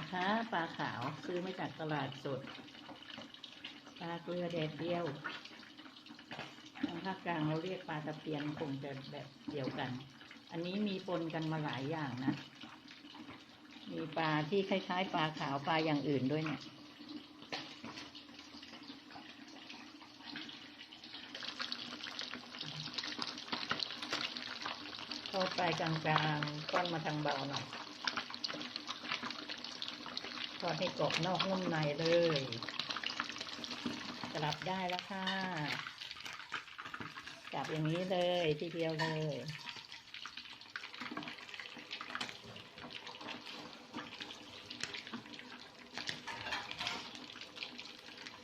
นะคะปลาขาวซื้อมาจากตลาดสดปลาเกลือแดดเดียวทางภาคกลางเราเรียกปลาตะเพียนคงจะแบบเดียวกัน อันนี้มีปนกันมาหลายอย่างนะ มีปลาที่คล้ายๆ ปลาขาวปลาอย่างอื่นด้วยเนี่ยเข้าไปกลางๆก้อนมาทางเบาหน่อย ทอดให้กรอบนอกนุ่มในเลยกลับได้แล้วค่ะกลับอย่างนี้เลยทีเดียวเลย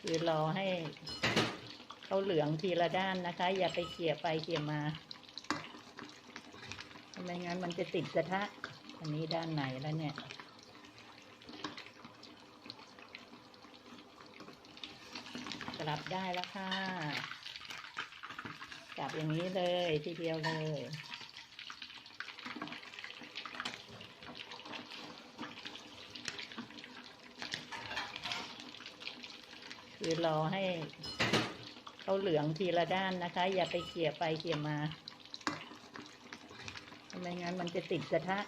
คือรอให้เขาเหลืองทีละด้านนะคะ อย่าไปเขี่ยไปเขี่ยมาไม่งั้นมันจะติดกระทะอันนี้ด้านไหนแล้วเนี่ย ลับได้แล้วค่ะ กลับอย่างนี้เลยทีเดียวเลยคือรอให้เขาเหลืองทีละด้านนะคะ อย่าไปเขี่ยไปเขี่ยมาไม่งั้นมันจะติดกระทะ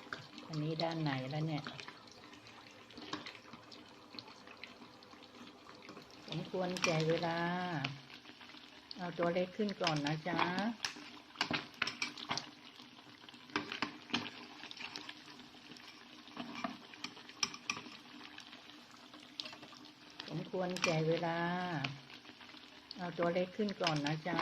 อันนี้ด้านไหนแล้วเนี่ย สมควรแก่เวลา เอาตัวเล็กขึ้นก่อนนะจ๊ะสมควรแก่เวลา เอาตัวเล็กขึ้นก่อนนะจ๊ะ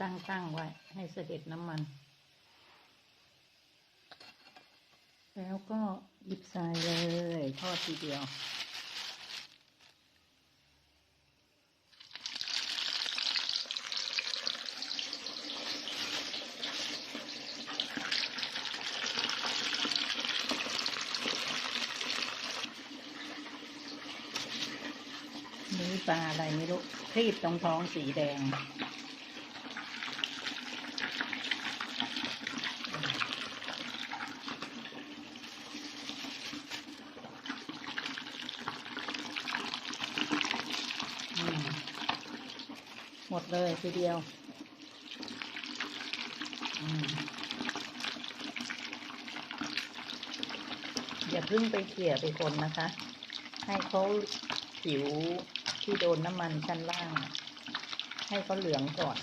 ตั้งตั้งไว้ ให้เสด็จน้ำมัน แล้วก็หยิบใส่เลยทอดทีเดียวนี่ปลาอะไรไม่รู้ครีบตรงท้องสีแดง อืมหมด เลยทีเดียวอย่าเพิ่งไปเขี่ยไปคนนะคะ ให้เขาผิวที่โดนน้ำมันชั้นล่าง ให้เขาเหลืองก่อน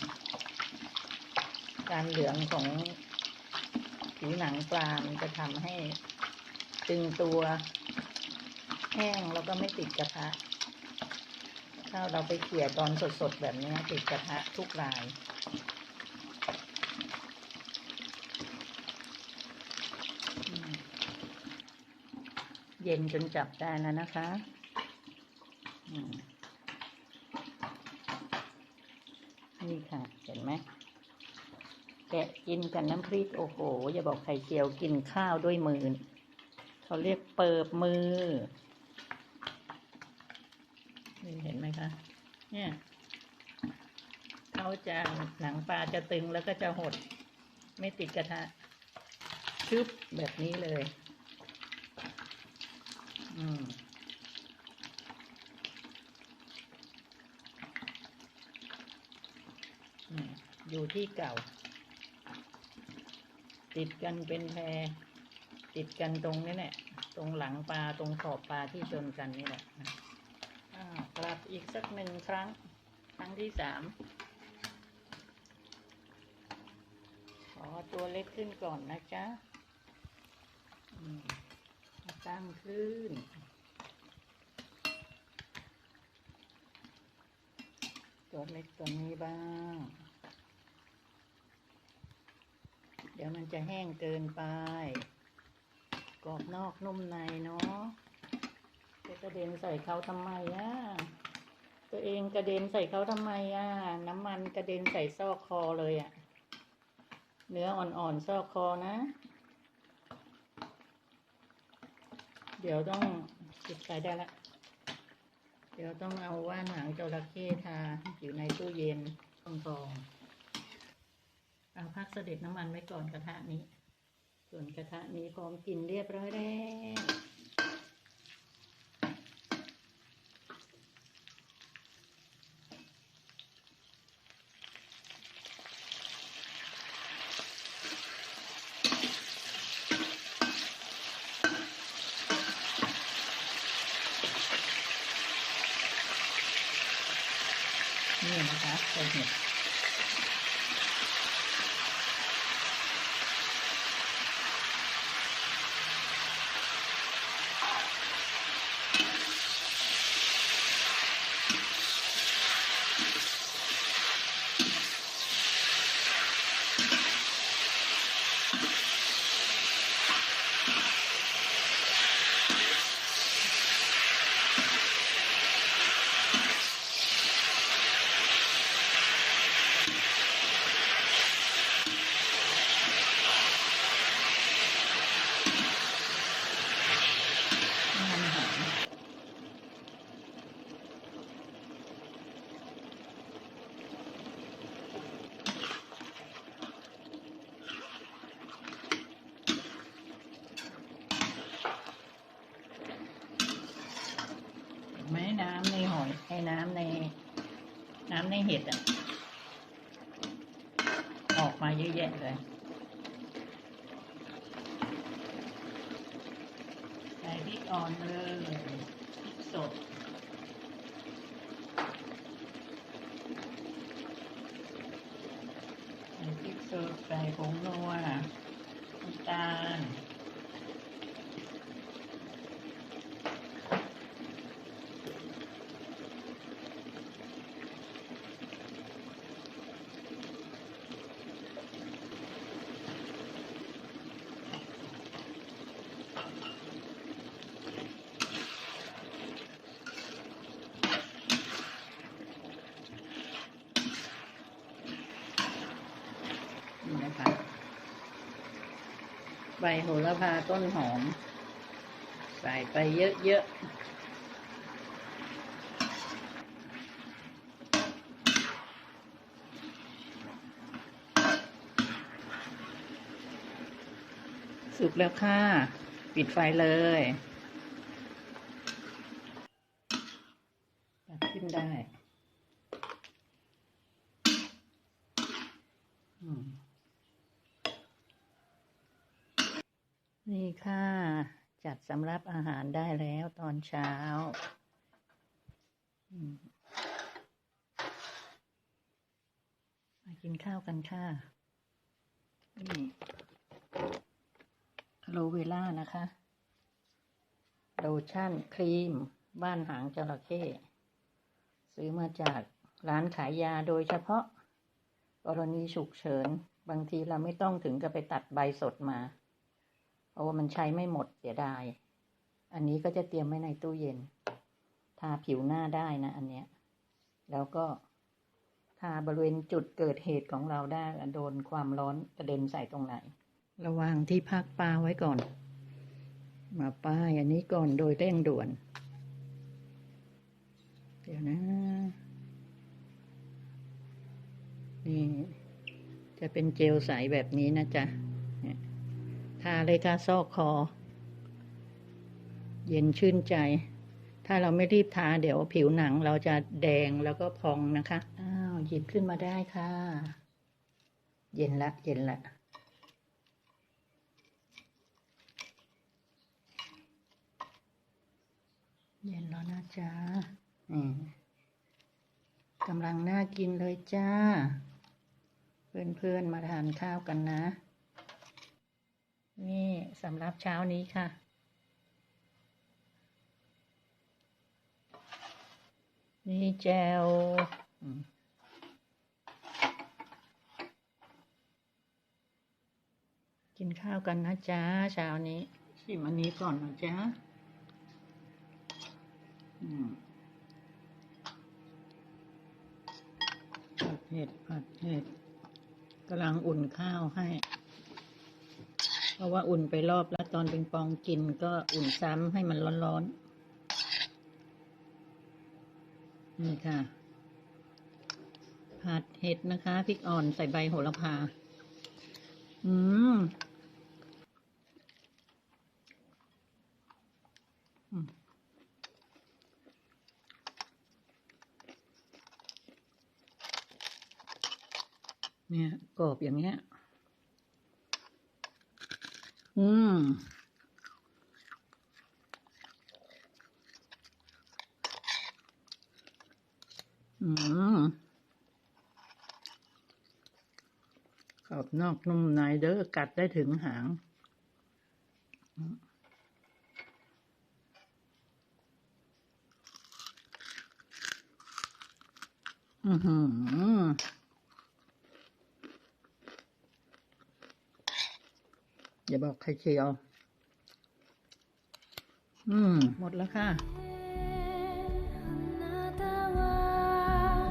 การเหลืองของผิวหนังปลามันจะทำให้ตึงตัว แห้งแล้วก็ไม่ติดกระทะ้าเราไปเขี่ยตอนสดๆแบบนี้ติดกระทะทุกราย เย็นจนจับได้แล้วนะคะนี่ค่ะ เห็นไหมแกะกินกันน้ำพริก โอ้โห อย่าบอกไข่เจียวกินข้าวด้วยมือ เขาเรียกเปิบมือ นี่เห็นไหมคะ เนี่ยเขาจะหนังปลาจะตึงแล้วก็จะหด ไม่ติดกระทะชึบแบบนี้เลยอืมอืมอยู่ที่เก่า ติดกันเป็นแพรติดกันตรงนี้แหละตรงหลังปลาตรงขอบปลาที่ชนกันนี่แหละ กลับอีกสักหนึ่งครั้ง ครั้งที่สามขอตัวเล็กขึ้นก่อนนะจ๊ะตั้งขึ้นตัวเล็กตัวนี้บ้าง เดี๋ยวมันจะแห้งเกินไป กรอบนอกนุ่มในเนาะ จะกระเด็นใส่เขาทำไมอะตัวเองกระเด็นใส่เขาทำไมอะน้ำมันกระเด็นใส่ซอกคอเลยอะ เนื้ออ่อนๆซอกคอนะ เดี๋ยวต้องปิดไฟได้ละเดี๋ยวต้องเอาว่านหางจระเข้ทาอยู่ในตู้เย็นต้องกองเอาพักเสด็จน้ำมันไว้ก่อนกระทะนี้ ส่วนกระทะนี้พร้อมกินเรียบร้อยแล้ว นี่ นะคะใส่เห็ดมันหอมเห็นไหมน้ำในห อ้น้ำในน้ำในเห็ดอะ ออกมาเยอะแยะเลยใส่พริกอ่อนเลยพริกสดใส่พริกสดใส่ผงนัวน้ำตาลนี่นะคะ ใบโหระพาต้นหอม ใส่ไปเยอะๆ สุกแล้วค่ะ ปิดไฟเลยตักขึ้นได้ อืม นี่ค่ะ จัดสำรับอาหารได้แล้วตอนเช้ามมากินข้าวกันค่ะ นี่โลเวล่านะคะ โลชั่นครีม บ้านหางจระเข้ซื้อมาจากร้านขายยาโดยเฉพาะ กรณีฉุกเฉิน บางทีเราไม่ต้องถึงกับไปตัดใบสดมา เพราะว่ามันใช้ไม่หมดเสียดาย อันนี้ก็จะเตรียมไว้ในตู้เย็น ทาผิวหน้าได้นะ อันเนี้ย แล้วก็ทาบริเวณจุดเกิดเหตุของเราได้โดนความร้อนกระเด็นใส่ตรงไหน ระวังที่พักปลาไว้ก่อน มาป้ายอันนี้ก่อนโดยเร่งด่วน เดี๋ยวนะ นี่ จะเป็นเจลใสแบบนี้นะจ๊ะ ทาเลยค่ะซอกคอ เย็นชื่นใจ ถ้าเราไม่รีบทาเดี๋ยวผิวหนังเราจะแดงแล้วก็พองนะคะ อ้าวหยิบขึ้นมาได้ค่ะ เย็นละ เย็นละเย็นแล้วนะจ๊ะอืมกำลังน่ากินเลยจ้า เพื่อนๆมาทานข้าวกันนะ นี่สำหรับเช้านี้ค่ะ นี่แจวกินข้าวกันนะจ๊ะเช้านี้ ชิมอันนี้ก่อนนะจ๊ะผัดเห็ดผัดเห็ดกำลังอุ่นข้าวให้ เพราะว่าอุ่นไปรอบแล้วตอนเปิงปองกินก็อุ่นซ้ำให้มันร้อนๆ นี่ค่ะ ผัดเห็ดนะคะ พริกอ่อนใส่ใบโหระพา อืมเนี่ยกรอบอย่างเงี้ย อืมอืมกรอบนอกนุ่มในเด้อกัดได้ถึงหาง อือหือ อย่าบอกใครเชียว อืม หมดแล้วค่ะ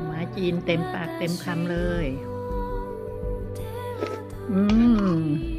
ไม้จีนเต็มปากเต็มคำเลย อืม